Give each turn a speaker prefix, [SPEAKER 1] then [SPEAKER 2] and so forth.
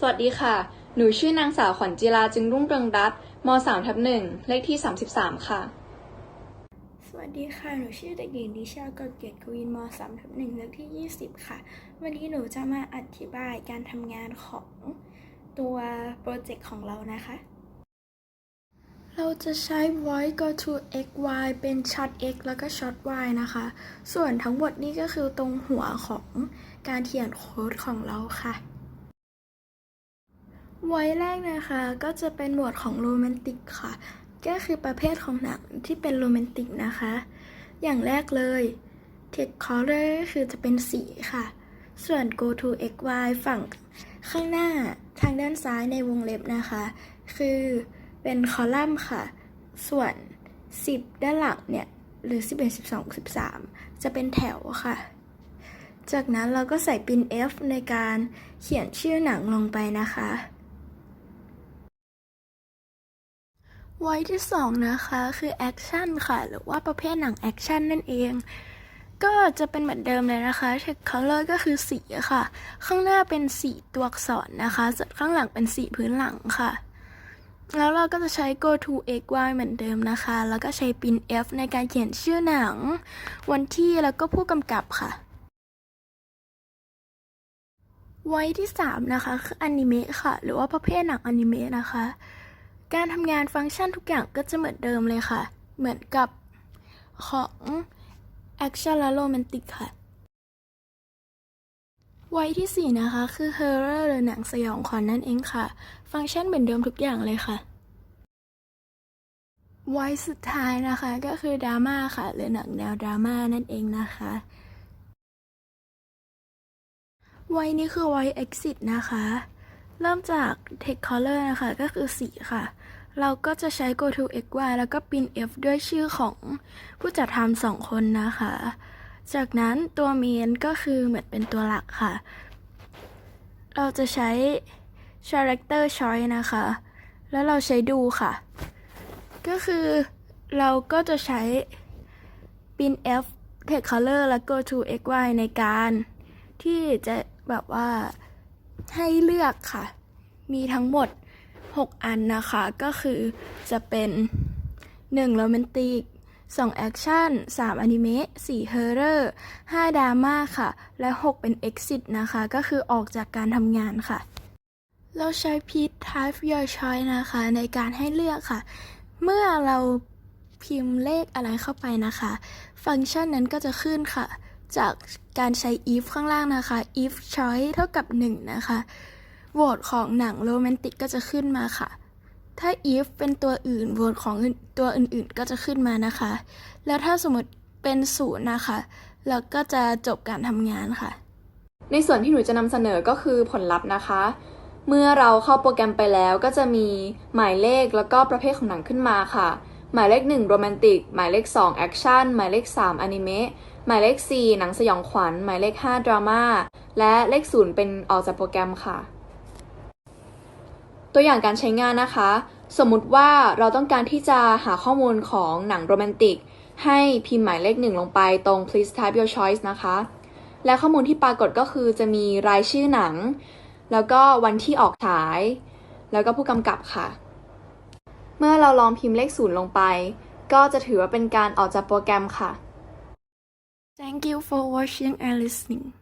[SPEAKER 1] สวัสดีค่ะ หนูชื่อนางสาวขวัญจิราจึงรุ่งเรืองรัตน์ม3ทับหนึ่งเลขที่ 33 ค่ะ
[SPEAKER 2] สวัสดีค่ะ หนูชื่อเด็กหญิงดิชากรเกียรติกวินม3ทับหนึ่งเลขที่ 20 ค่ะ วันนี้หนูจะมาอธิบายการทำงานของตัวโปรเจกต์ของเรานะคะ เราจะใช้ voice go to x y เป็น short x แล้วก็ short y นะคะ ส่วนทั้งหมดนี้ก็คือตรงหัวของการเขียนโค้ดของเราค่ะ ไว้แรกนะคะก็จะเป็นหมวดของโรแมนติกค่ะ ก็คือประเภทของหนังที่เป็นโรแมนติกนะคะ อย่างแรกเลย text color คือจะเป็นสีค่ะ ส่วน go to x y ฝั่งข้างหน้าทางด้านซ้ายในวงเล็บนะคะ คือเป็นคอลัมน์ค่ะ ส่วน 10 ด้านหลังเนี่ย หรือ 11 12 13 จะเป็นแถวค่ะ จากนั้นเราก็ใส่ปิน F ในการเขียนชื่อหนังลงไปนะคะ ไว้ที่สองนะคะคือแอคชั่นค่ะ หรือว่าประเภทหนังแอคชั่นนั่นเอง ก็จะเป็นเหมือนเดิมเลยนะคะ text color ก็คือสีค่ะ ข้างหน้าเป็นสีตัวอักษรนะคะ ส่วนข้างหลังเป็นสีพื้นหลังค่ะ แล้วเราก็จะใช้ go to x y เหมือนเดิมนะคะ แล้วก็ใช้ pin f ในการเขียนชื่อหนัง วันที่แล้วก็ผู้กำกับค่ะไว้ที่ 3 นะคะคืออนิเมะค่ะ หรือว่าประเภทหนังอนิเมะนะคะ การทำงานฟังก์ชันทุกอย่างก็จะเหมือนเดิมเลยค่ะ เหมือนกับของแอคชั่นและโรแมนติกค่ะ ไว้ที่ 4 นะคะ คือ Horror หรือหนังสยองขวัญนนั่นเองค่ะ ฟังก์ชันเหมือนเดิมทุกอย่างเลยค่ะ ไว้สุดท้ายนะคะก็คือดราม่าค่ะ หรือหนังแนวดราม่านั่นเองนะคะไว้นี้คือไว้ exit นะคะ เริ่มจาก text color นะคะ ก็คือสีค่ะ เราก็จะใช้ go to x y แล้วก็ pin f ด้วยชื่อของผู้จัดทำสองคนนะคะ จากนั้นตัว main ก็คือเหมือนเป็นตัวหลักค่ะ เราจะใช้ character choice นะคะ แล้วเราใช้ดูค่ะ ก็คือเราก็จะใช้ pin f text color และ go to x y ในการที่จะแบบว่า ให้เลือกค่ะ มีทั้งหมด 6 อันนะคะ ก็คือจะเป็น 1 โรแมนติก 2 แอคชั่น 3 อนิเมะ 4 เฮอร์เรอร์ 5ดราม่าค่ะ และ 6 เป็น Exit นะคะ ก็คือออกจากการทำงานค่ะ เราใช้ Pit Type Your Choice นะคะ ในการให้เลือกค่ะ เมื่อเราพิมพ์เลขอะไรเข้าไปนะคะ ฟังก์ชันนั้นก็จะขึ้นค่ะ จากการใช้ if ข้างล่างนะคะ if choice เท่ากับ 1 นะคะโหวตของหนังโรแมนติกก็จะขึ้นมาค่ะ ถ้า if เป็นตัวอื่นโหวตของอื่นตัวอื่นๆ ก็จะขึ้นมานะคะ แล้วถ้าสมมติเป็นศูนย์นะคะเราก็จะจบการทำงานค่ะ
[SPEAKER 1] ในส่วนที่หนูจะนำเสนอก็คือผลลัพธ์นะคะ เมื่อเราเข้าโปรแกรมไปแล้วก็จะมีหมายเลขแล้วก็ประเภทของหนังขึ้นมาค่ะ หมายเลข1โรแมนติกหมายเลข2แอคชั่นหมายเลข3อนิเมะ หมายเลข 4 หนังสยองขวัญ หมายเลข 5 ดราม่า และเลข 0 เป็นออกจากโปรแกรมค่ะ ตัวอย่างการใช้งานนะคะ สมมุติว่าเราต้องการที่จะหาข้อมูลของหนังโรแมนติก ให้พิมพ์หมายเลขหนึ่งลงไปตรง please type your choice นะคะ และข้อมูลที่ปรากฏก็คือจะมีรายชื่อหนัง แล้วก็วันที่ออกฉาย แล้วก็ผู้กำกับค่ะ เมื่อเราลองพิมพ์เลขศูนย์ลงไป ก็จะถือว่าเป็นการออกจากโปรแกรมค่ะ
[SPEAKER 2] Thank you for watching and listening